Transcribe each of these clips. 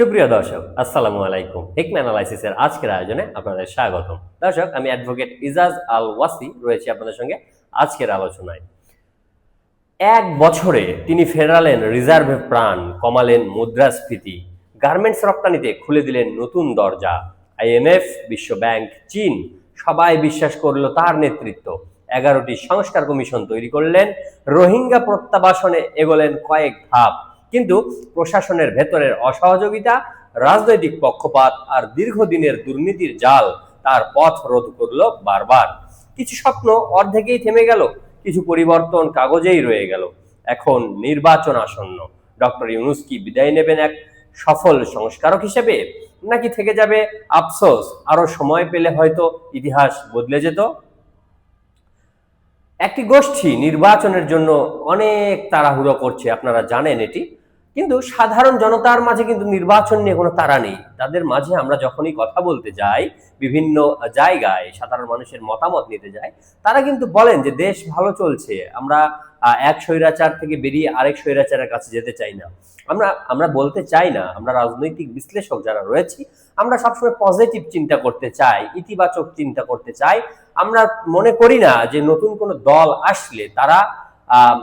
সুপ্রিয় দর্শক, আসসালামু আলাইকুম। হিকম অ্যানালাইসিসের আজকের আয়োজনে আপনাদের স্বাগতম। দর্শক, আমি অ্যাডভোকেট ইজাজ আল ওয়াসি রয়েছি আপনাদের সঙ্গে আজকের আলোচনায়। এক বছরে তিনি ফেরালেন রিজার্ভে প্রাণ কমালেন মুদ্রাস্ফীতি। গার্মেন্টস রপ্তানিতে খুলে দিলেন নতুন দরজা। আইএমএফ বিশ্ব ব্যাংক চীন, সবাই বিশ্বাস করল তার নেতৃত্ব। এগারোটি সংস্কার কমিশন তৈরি করলেন। রোহিঙ্গা প্রত্যাবাসনে এগোলেন কয়েক ধাপ। কিন্তু প্রশাসনের ভেতরের অসহযোগিতা, রাজনৈতিক পক্ষপাত আর দীর্ঘদিনের দুর্নীতির জাল তার পথ রোধ করল বারবার। কিছু স্বপ্ন অর্ধেকেই থেমে গেল, কিছু পরিবর্তন কাগজেই রয়ে গেল। এখন নির্বাচন আসন্ন। ডক্টর ইউনুস কি বিদায় নেবেন এক সফল সংস্কারক হিসেবে, নাকি থেকে যাবে আফসোস, আরও সময় পেলে হয়তো ইতিহাস বদলে যেত? একটি গোষ্ঠী নির্বাচনের জন্য অনেক তাড়াহুড়ো করছে, আপনারা জানেন এটি। কিন্তু সাধারণ জনতার মাঝে কিন্তু নির্বাচন নিয়ে কোনো তারা নেই। তাদের মাঝে আমরা যখনই কথা বলতে যাই বিভিন্ন জায়গায় সাধারণ মানুষের মতামত নিতে যাই তারা কিন্তু বলেন যে দেশ ভালো চলছে আমরা এক স্বৈরাচার থেকে বেরিয়ে আরেক স্বৈরাচারের কাছে যেতে চাই না। আমরা আমরা বলতে চাই না আমরা রাজনৈতিক বিশ্লেষক যারা রয়েছি আমরা সবসময় পজিটিভ চিন্তা করতে চাই ইতিবাচক চিন্তা করতে চাই। আমরা মনে করি না যে নতুন কোনো দল আসলে তারা আহ,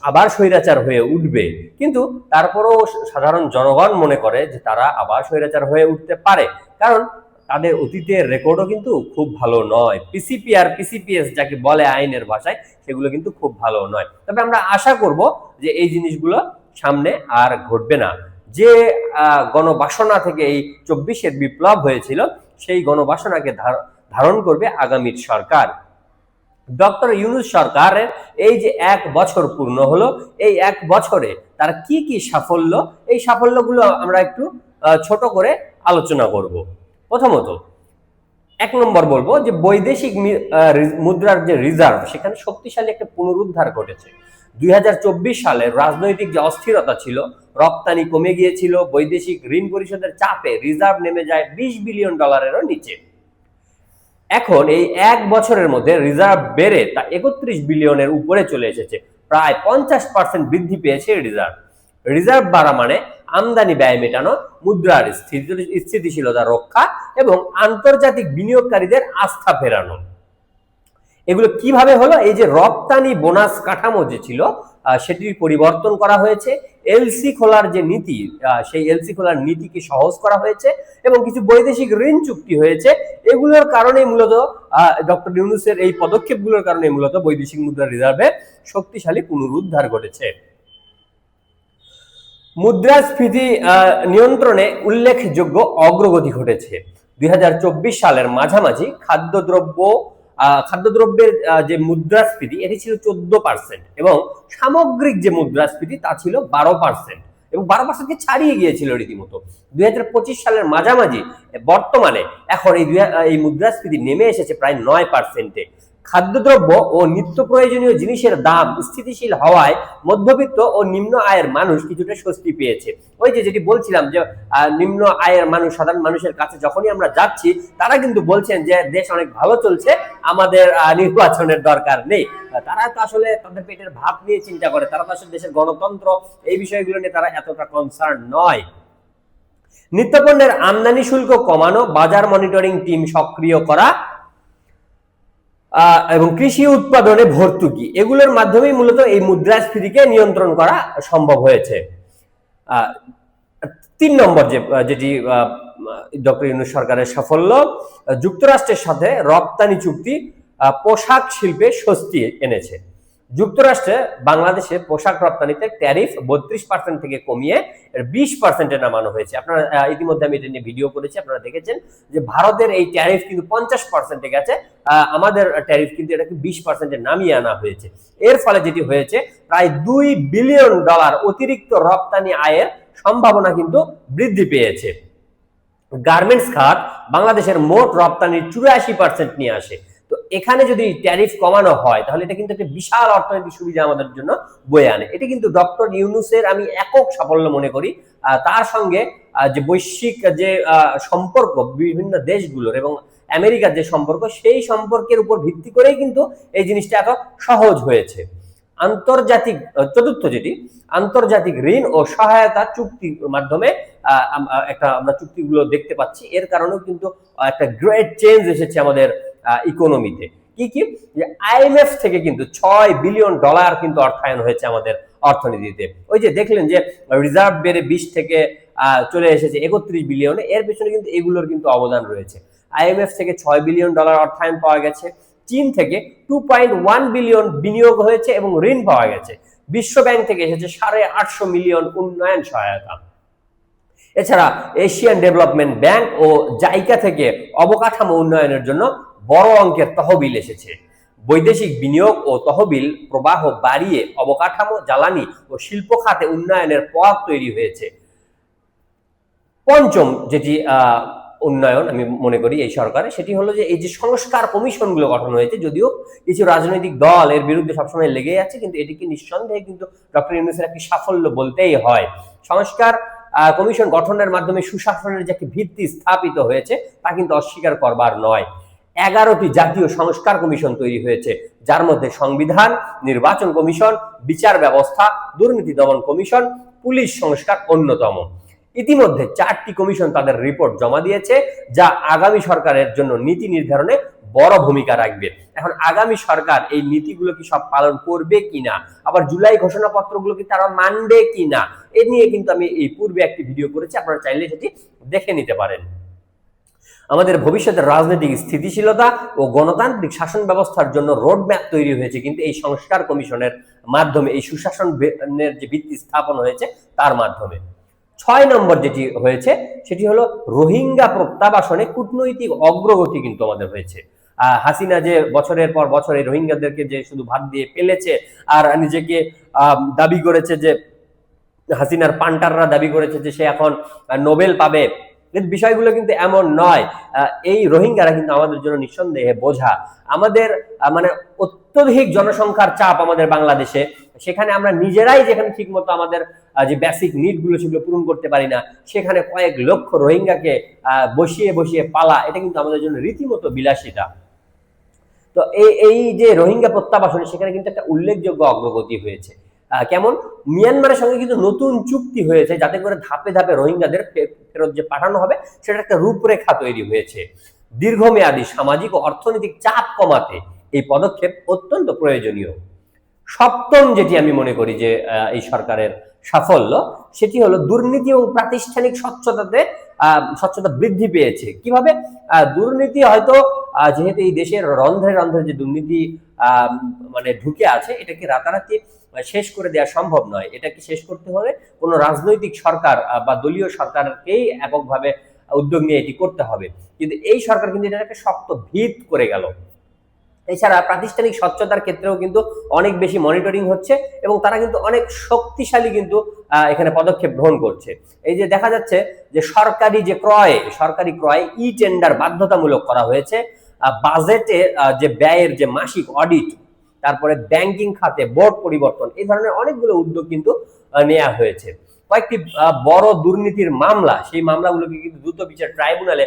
আবার স্বৈরাচার হয়ে উঠবে। কিন্তু তারপরেও সাধারণ জনগণ মনে করে যে তারা আবার স্বৈরাচার হয়ে উঠতে পারে। কারণ তাদের অতীতের রেকর্ডও কিন্তু খুব ভালো নয়। পিসিপি আর পিসিপিএস যাকে বলে আইনের ভাষায়, সেগুলো কিন্তু খুব ভালো নয়। তবে আমরা আশা করব যে এই জিনিসগুলো সামনে আর ঘটবে না। যে গণবাসনা থেকে এই চব্বিশের বিপ্লব হয়েছিল, সেই গণবাসনাকে ধার- ধারণ করবে আগামীর সরকার। ডক্টর ইউনুস সরকারের এই যে এক বছর পূর্ণ হলো, এই এক বছরে তার কি কি সাফল্য? এই সাফল্যগুলো আমরা একটু ছোট করে আলোচনা করব। প্রথমত, এক নম্বর বলব যে বৈদেশিক মুদ্রার যে রিজার্ভ, সেখানে শক্তিশালী একটা পুনরুদ্ধার ঘটেছে। দুই সালের রাজনৈতিক যে অস্থিরতা ছিল, রপ্তানি কমে গিয়েছিল, বৈদেশিক ঋণ পরিশোধের চাপে রিজার্ভ নেমে যায় বিশ বিলিয়ন ডলারেরও নিচে। এখন এই এক বছরের মধ্যে রিজার্ভ বেড়ে তা একত্রিশ বিলিয়নের উপরে চলে এসেছে। প্রায় পঞ্চাশ পার্সেন্ট বৃদ্ধি পেয়েছে রিজার্ভ রিজার্ভ বাড়া মানে আমদানি, ব্যয় মেটানো, মুদ্রার স্থিতি- স্থিতিশীলতা রক্ষা এবং আন্তর্জাতিক বিনিয়োগকারীদের আস্থা ফেরানো। এগুলো কীভাবে হলো? এই যে রপ্তানি বোনাস কাঠামো যে ছিল সেটির পরিবর্তন করা হয়েছে। এলসি খোলার যে নীতি সেই এলসি খোলার নীতিকে সহজ করা হয়েছে এবং কিছু বৈদেশিক ঋণ চুক্তি হয়েছে। এগুলোর কারণে মূলত ডক্টর ইউনুসের এই পদক্ষেপগুলোর কারণে মূলত বৈদেশিক মুদ্রা রিজার্ভে শক্তিশালী পুনরুদ্ধার ঘটেছে। মুদ্রাস্ফীতি নিয়ন্ত্রণে উল্লেখযোগ্য অগ্রগতি ঘটেছে। দুই হাজার চব্বিশ সালের মাঝামাঝি খাদ্যদ্রব্য খাদ্যদ্রব্যের যে মুদ্রাস্ফীতি, এটি ছিল চোদ্দ পার্সেন্ট এবং সামগ্রিক যে মুদ্রাস্ফীতি, তা ছিল বারো পার্সেন্ট এবং বারো পার্সেন্টকে ছাড়িয়ে গিয়েছিল রীতিমতো। দুই হাজার পঁচিশ সালের মাঝামাঝি বর্তমানে, এখন এই এই মুদ্রাস্ফীতি নেমে এসেছে প্রায় নয় পার্সেন্টে খাদ্যদ্রব্য ও নিত্য প্রয়োজনীয় জিনিসের দাম স্থিতিশীল হওয়ায় মধ্যবিত্ত ও নিম্ন আয়ের মানুষ কিছুটা স্বস্তি পেয়েছে। ওই যে যেটি বলছিলাম যে নিম্ন আয়ের মানুষ, সাধারণ মানুষের কাছে যখনই আমরা যাচ্ছি, তারা কিন্তু বলছেন যে, দেশ অনেক ভালো চলছে, আমাদের নির্বাচনের দরকার নেই। তারা তো আসলে তাদের পেটের ভাত নিয়ে চিন্তা করে, তারা তো আসলে দেশের গণতন্ত্র, এই বিষয়গুলো নিয়ে তারা এতটা কনসার্ন নয়। নিত্যপণ্যের আমদানি শুল্ক কমানো, বাজার মনিটরিং টিম সক্রিয় করা এবং কৃষি উৎপাদনে ভর্তুকি। এগুলোর মাধ্যমেই মূলত এই মুদ্রাস্ফীতিকে নিয়ন্ত্রণ করা সম্ভব হয়েছে। তিন নম্বর যে, যেটি ডক্টর ইউনুস সরকারের সাফল্য, যুক্তরাষ্ট্রের সাথে রপ্তানি চুক্তি পোশাক শিল্পে স্বস্তি এনেছে। যুক্তরাষ্ট্রে বাংলাদেশে পোশাক রপ্তানিতে ট্যারিফ বত্রিশ পার্সেন্ট থেকে কমিয়ে বিশ পার্সেন্টে নামানো হয়েছে। আপনারা ইতিমধ্যে আমি এটা নিয়ে ভিডিও করেছি, আপনারা দেখেছেন যে ভারতের এই ট্যারিফ কিন্তু পঞ্চাশ পার্সেন্টে গেছে আমাদের ট্যারিফ কিন্তু এটাকে বিশ পার্সেন্টে নামিয়ে আনা হয়েছে। এর ফলে যেটি হয়েছে, প্রায় দুই বিলিয়ন ডলার অতিরিক্ত রপ্তানি আয়ের সম্ভাবনা কিন্তু বৃদ্ধি পেয়েছে। গার্মেন্টস খাত বাংলাদেশের মোট রপ্তানির চুরাশি পার্সেন্ট নিয়ে আসে। এখানে যদি ট্যারিফ কমানো হয়, তাহলে এটা কিন্তু একটা বিশাল অর্থনৈতিক সুবিধা আমাদের জন্য বয়ে আনে। এটা কিন্তু ডক্টর ইউনুসের আমি একক সাফল্য মনে করি। তার সঙ্গে যে বৈশ্বিক যে সম্পর্ক, বিভিন্ন দেশগুলোর এবং আমেরিকার যে সম্পর্ক, সেই সম্পর্কের উপর ভিত্তি করেই কিন্তু এই জিনিসটা এত সহজ হয়েছে। আন্তর্জাতিক চতুর্থ যেটি, আন্তর্জাতিক ঋণ ও সহায়তা চুক্তির মাধ্যমে একটা আমরা চুক্তিগুলো দেখতে পাচ্ছি। এর কারণেও কিন্তু একটা গ্রেট চেঞ্জ এসেছে আমাদের ইকোনমিতে কি কি? যে আইএমএফ থেকে কিন্তু ছয় বিলিয়ন ডলার কিন্তু অর্থায়ন হয়েছে আমাদের অর্থনীতিতে। ওই যে দেখলেন যে রিজার্ভ বেড়ে বিশ থেকে চলে এসেছে একত্রিশ বিলিয়নে এর পেছনে কিন্তু এগুলোর কিন্তু অবদান রয়েছে। আইএমএফ থেকে ছয় বিলিয়ন ডলার অর্থায়ন পাওয়া গেছে। চীন থেকে টু পয়েন্ট ওয়ান বিলিয়ন বিনিয়োগ হয়েছে এবং ঋণ পাওয়া গেছে। বিশ্ব ব্যাংক থেকে এসেছে সাড়ে আটশো মিলিয়ন উন্নয়ন সহায়তা। এছাড়া এশিয়ান ডেভেলপমেন্ট ব্যাংক ও জাইকা থেকে অবকাঠামো উন্নয়নের জন্য বড় অঙ্কের তহবিল এসেছে। বৈদেশিক বিনিয়োগ ও তহবিল প্রবাহ বাড়িয়ে অবকাঠামো, জ্বালানি ও শিল্প খাতে উন্নয়নের পথ তৈরি হয়েছে। পঞ্চম যেটি উন্নয়ন আমি মনে করি এই সরকারে সেটি হলো যে এই যে সংস্কার কমিশনগুলো গঠন হয়েছে, যদিও কিছু রাজনৈতিক দল এর বিরুদ্ধে সবসময় লেগে আছে, কিন্তু এটিকে নিঃসন্দেহে কিন্তু ডক্টর ইউনুসের একটি সাফল্য বলতেই হয়। সংস্কার কমিশন গঠনের মাধ্যমে সুশাসনের যে একটি ভিত্তি স্থাপিত হয়েছে, তা কিন্তু অস্বীকার করবার নয়। এগারোটি জাতীয় সংস্কার কমিশন তৈরি হয়েছে। যার মধ্যে সংবিধান, নির্বাচন কমিশন, বিচার ব্যবস্থা, দুর্নীতি দমন কমিশন, পুলিশ সংস্কার অন্যতম। ইতিমধ্যে চারটি কমিশন তাদের রিপোর্ট জমা দিয়েছে, যা আগামী সরকারের জন্য নীতি নির্ধারণে বড় ভূমিকা রাখবে। এখন আগামী সরকার এই নীতিগুলো কি সব পালন করবে কিনা? আবার জুলাই ঘোষণাপত্রগুলো কি তারা মানবে কিনা? এ নিয়ে কিন্তু আমি এই পূর্বে একটি ভিডিও করেছি, আপনারা চাইলে সেটি দেখে নিতে পারেন। আমাদের ভবিষ্যতের রাজনৈতিক স্থিতিশীলতা ও গণতান্ত্রিক শাসন ব্যবস্থার জন্য রোডম্যাপ তৈরি হয়েছে। কিন্তু এই সংস্কার কমিশনের মাধ্যমে, এই সুশাসনের যে ভিত্তি স্থাপন হয়েছে, তার মাধ্যমে। ছয় নম্বর যেটি হয়েছে, সেটি হলো রোহিঙ্গা প্রত্যাবাসনে কূটনৈতিক অগ্রগতি কিন্তু আমাদের হয়েছে। হাসিনা যে বছরের পর বছর রোহিঙ্গাদেরকে যে শুধু ভাত দিয়ে ফেলেছে আর নিজেকে দাবি করেছে যে, হাসিনার পান্টাররা দাবি করেছে যে সে এখন নোবেল পাবে কিন্তু বিষয়গুলো কিন্তু এমন নয়। এই রোহিঙ্গারা কিন্তু আমাদের জন্য নিঃসন্দেহে বোঝা। আমাদের মানে অত্যধিক জনসংখ্যার চাপ আমাদের বাংলাদেশে। সেখানে আমরা নিজেরাই যেখানে ঠিকমতো আমাদের যে বেসিক নিডগুলো সেগুলো পূরণ করতে পারি না, সেখানে কয়েক লক্ষ রোহিঙ্গাকে বসিয়ে বসিয়ে পালা, এটা কিন্তু আমাদের জন্য রীতিমতো বিলাসিতা। তো এই এই যে রোহিঙ্গা প্রত্যাবাসনে সেখানে কিন্তু একটা উল্লেখযোগ্য অগ্রগতি হয়েছে। কেমন? মিয়ানমারের সঙ্গে কিন্তু নতুন চুক্তি হয়েছে, যাতে করে ধাপে ধাপে রোহিঙ্গাদের ফেরত যে পাঠানো হবে সেটা একটা রূপরেখা তৈরি হয়েছে। দীর্ঘমেয়াদী সামাজিক ও অর্থনৈতিক চাপ কমাতে এই পদক্ষেপ অত্যন্ত প্রয়োজনীয়। সপ্তম যেটি আমি মনে করি যে এই সরকারের সাফল্য, সেটি হলো দুর্নীতি এবং প্রাতিষ্ঠানিক স্বচ্ছতাতে স্বচ্ছতা বৃদ্ধি পেয়েছে। কীভাবে? দুর্নীতি হয়তো যেহেতু এই দেশের রন্ধ্রে রন্ধ্রে যে দুর্নীতি মানে ঢুকে আছে এটাকে রাতারাতি শেষ করে দেওয়া সম্ভব নয়? এটাকে শেষ করতে হবে? কোনো রাজনৈতিক সরকার বা দলীয় সরকারকেই এককভাবে উদ্যোগ নিয়ে এটি করতে হবে। কিন্তু এই সরকার কিন্তু এটাকে শক্ত ভিত করে গেল। এছাড়া প্রাতিষ্ঠানিক স্বচ্ছতার ক্ষেত্রেও কিন্তু অনেক বেশি মনিটরিং হচ্ছে এবং তারা কিন্তু অনেক শক্তিশালী কিন্তু এখানে পদক্ষেপ গ্রহণ করছে। এই যে দেখা যাচ্ছে যে সরকারি যে ক্রয়, সরকারি ক্রয় ই টেন্ডার বাধ্যতামূলক করা হয়েছে বাজেটে যে ব্যয়ের যে মাসিক অডিট তারপরে ব্যাংকিং খাতে বোর্ড পরিবর্তন, এই ধরনের অনেকগুলো উদ্যোগ কিন্তু নেওয়া হয়েছে। কয়েকটি বড় দুর্নীতির মামলা, সেই মামলাগুলোকে কিন্তু দ্রুত বিচার, ট্রাইব্যুনালে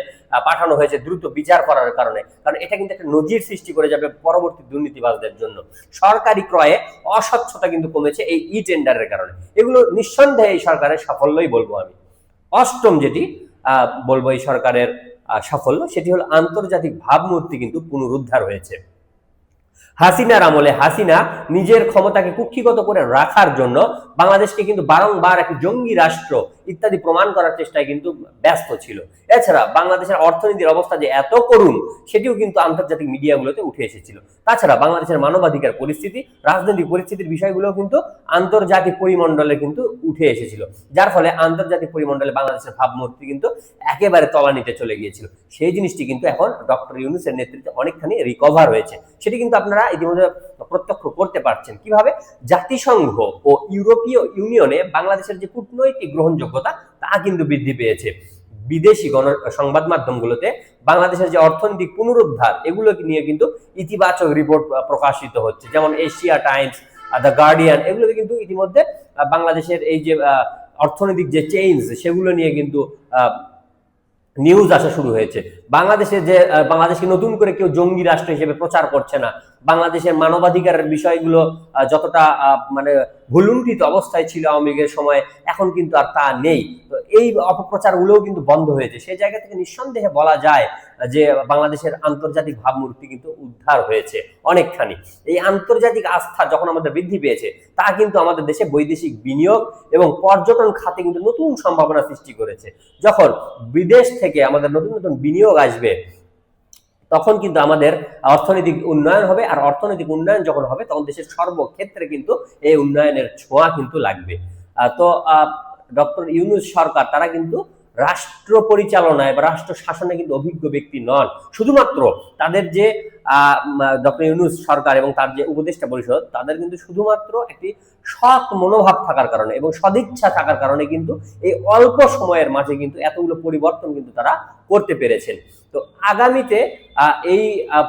পাঠানো হয়েছে দ্রুত বিচার করার কারণে। কারণ এটা কিন্তু একটা নজির সৃষ্টি করে যাবে পরবর্তী দুর্নীতিবাজদের জন্য। সরকারি ক্রয়ে অস্বচ্ছতা কিন্তু কমেছে এই ই টেন্ডারের কারণে। এগুলো নিঃসন্দেহে এই সরকারের সাফল্যই বলব আমি। অষ্টম যেটি বলব এই সরকারের সাফল্য, সেটি হলো আন্তর্জাতিক ভাবমূর্তি কিন্তু পুনরুদ্ধার হয়েছে। হাসিনার আমলে হাসিনা নিজের ক্ষমতাকে কুক্ষিগত করে রাখার জন্য বাংলাদেশকে কিন্তু বারংবার একটি জঙ্গি রাষ্ট্র ইত্যাদি প্রমাণ করার চেষ্টায় কিন্তু ব্যস্ত ছিল। এছাড়া বাংলাদেশের অর্থনীতির অবস্থা যে এত করুণ, সেটিও কিন্তু আন্তর্জাতিক মিডিয়াগুলোতে উঠে এসেছিল। তাছাড়া বাংলাদেশের মানবাধিকার পরিস্থিতি, রাজনৈতিক পরিস্থিতির বিষয়গুলো কিন্তু আন্তর্জাতিক পরিমণ্ডলে কিন্তু উঠে এসেছিল। যার ফলে আন্তর্জাতিক পরিমণ্ডলে বাংলাদেশের ভাবমূর্তি কিন্তু একেবারে তলানিতে চলে গিয়েছিল। সেই জিনিসটি কিন্তু এখন ডক্টর ইউনুসের নেতৃত্বে অনেকখানি রিকভার হয়েছে। সেটি কিন্তু আপনারা ইতিমধ্যে প্রত্যক্ষ করতে পারছেন। কীভাবে? জাতিসংঘ ও ইউরোপীয় ইউনিয়নে বাংলাদেশের যে কূটনৈতিক গ্রহণযোগ্যতা, তা কিন্তু বৃদ্ধি পেয়েছে। বিদেশি গণ, সংবাদ মাধ্যমগুলোতে বাংলাদেশের যে অর্থনৈতিক পুনরুদ্ধার, এগুলো নিয়ে কিন্তু ইতিবাচক রিপোর্ট প্রকাশিত হচ্ছে। যেমন এশিয়া টাইমস দ্য গার্ডিয়ান, এগুলোতে কিন্তু ইতিমধ্যে বাংলাদেশের এই যে অর্থনৈতিক যে চেঞ্জ সেগুলো নিয়ে কিন্তু নিউজ আসা শুরু হয়েছে। বাংলাদেশে যে বাংলাদেশকে নতুন করে কেউ জঙ্গি রাষ্ট্র হিসেবে প্রচার করছে না বাংলাদেশের মানবাধিকারের বিষয়গুলো যতটা মানে ভুলুণ্ঠিত অবস্থায় ছিল আওয়ামী লীগের সময়, এখন কিন্তু আর তা নেই। তো এই অপপ্রচারগুলোও কিন্তু বন্ধ হয়েছে। সেই জায়গা থেকে নিঃসন্দেহে বলা যায় যে বাংলাদেশের আন্তর্জাতিক ভাবমূর্তি কিন্তু উদ্ধার হয়েছে অনেকখানি। এই আন্তর্জাতিক আস্থা যখন আমাদের বৃদ্ধি পেয়েছে, তা কিন্তু আমাদের দেশে বৈদেশিক বিনিয়োগ এবং পর্যটন খাতে কিন্তু নতুন সম্ভাবনা সৃষ্টি করেছে। যখন বিদেশ থেকে আমাদের নতুন নতুন বিনিয়োগ আসবে তখন কিন্তু আমাদের অর্থনৈতিক উন্নয়ন হবে আর অর্থনৈতিক উন্নয়ন যখন হবে, তখন দেশের সর্বক্ষেত্রে কিন্তু এই উন্নয়নের ছোঁয়া কিন্তু লাগবে। তো ডক্টর ইউনুস সরকার, তারা কিন্তু রাষ্ট্র পরিচালনায় বা রাষ্ট্র শাসনে কিন্তু অভিজ্ঞ ব্যক্তি নন। শুধুমাত্র তাদের যে ডক্টর ইউনুস সরকার এবং তার যে উপদেষ্টা পরিষদ, তাদের কিন্তু শুধুমাত্র একটি সৎ মনোভাব থাকার কারণে এবং সদিচ্ছা থাকার কারণে কিন্তু এই অল্প সময়ের মাঝে কিন্তু এতগুলো পরিবর্তন কিন্তু তারা করতে পেরেছেন। তো আগামীতে এই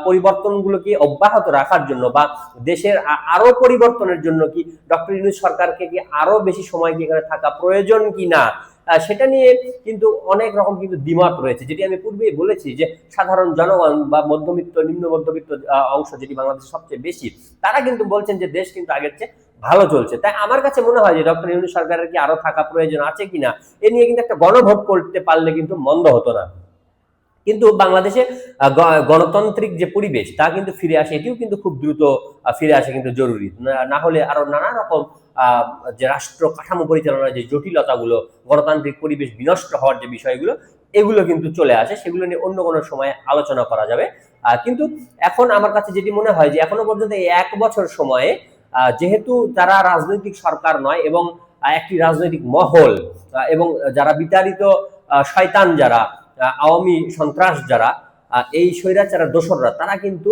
পরিবর্তনগুলোকে অব্যাহত রাখার জন্য বা দেশের আরও পরিবর্তনের জন্য কি ডক্টর ইউনুস সরকারকে কি আরও বেশি সময় কি এখানে থাকা প্রয়োজন কি না সেটা নিয়ে কিন্তু অনেক রকম কিন্তু দ্বিমত রয়েছে। যেটি আমি পূর্বেই বলেছি যে সাধারণ জনগণ বা মধ্যবিত্ত, নিম্ন মধ্যবিত্ত অংশ যেটি বাংলাদেশে সবচেয়ে বেশি, তারা কিন্তু বলছেন যে দেশ কিন্তু আগের চেয়ে ভালো চলছে। তাই আমার কাছে মনে হয় যে ডক্টর ইউনুস সরকারের কি আরও থাকা প্রয়োজন আছে কিনা, এ নিয়ে কিন্তু একটা গণভোট করতে পারলে কিন্তু মন্দ হতো না। কিন্তু বাংলাদেশে গণতান্ত্রিক যে পরিবেশ, তা কিন্তু ফিরে আসে, এটিও কিন্তু খুব দ্রুত ফিরে আসা কিন্তু জরুরি। না- হলে আরও নানা রকম যে রাষ্ট্র কাঠামো পরিচালনার যে জটিলতাগুলো, গণতান্ত্রিক পরিবেশ বিনষ্ট হওয়ার যে বিষয়গুলো, এগুলো কিন্তু চলে আসে। সেগুলো নিয়ে অন্য কোনো সময় আলোচনা করা যাবে। কিন্তু এখন আমার কাছে যেটি মনে হয় যে এখনও পর্যন্ত এই এক বছর সময়ে যেহেতু তারা রাজনৈতিক সরকার নয় এবং একটি রাজনৈতিক মহল এবং যারা বিতাড়িত শয়তান যারা আওয়ামী সন্ত্রাস যারা এই স্বৈরাচারা দোসররা, তারা কিন্তু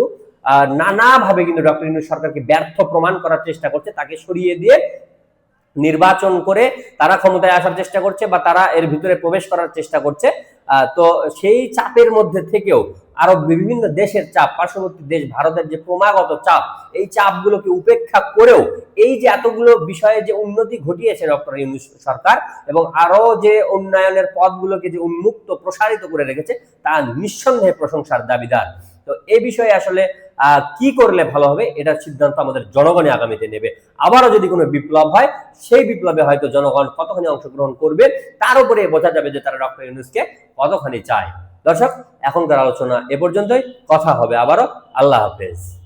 নানাভাবে কিন্তু ডক্টর ইউনূস সরকারকে ব্যর্থ প্রমাণ করার চেষ্টা করছে, তাকে সরিয়ে দিয়ে নির্বাচন করে তারা ক্ষমতায় আসার চেষ্টা করছে বা তারা এর ভিতরে প্রবেশ করার চেষ্টা করছে। তো সেই চাপের মধ্যে থেকেও আরও বিভিন্ন দেশের চাপ, পার্শ্ববর্তী দেশ, ভারতের যে ক্রমাগত চাপ, এই চাপগুলোকে উপেক্ষা করেও এই যে এতগুলো বিষয়ে যে উন্নতি ঘটিয়েছে ডক্টর ইউনুস সরকার এবং আরও যে উন্নয়নের পথগুলোকে যে উন্মুক্ত, প্রসারিত করে রেখেছে, তা নিঃসন্দেহে প্রশংসার দাবিদার। তো এ বিষয়ে আসলে কি করলে ভালো হবে? এটার সিদ্ধান্ত আমাদের জনগণে আগামীতে নেবে। আবারও যদি কোনো বিপ্লব হয়, সেই বিপ্লবে হয়তো জনগণ কতখানি অংশগ্রহণ করবে, তার উপরে বোঝা যাবে যে তারা ডক্টর ইউনুসকে কতখানি চায়। দর্শক, এখনকার আলোচনা এ পর্যন্তই। কথা হবে আবারও। আল্লাহ হাফেজ।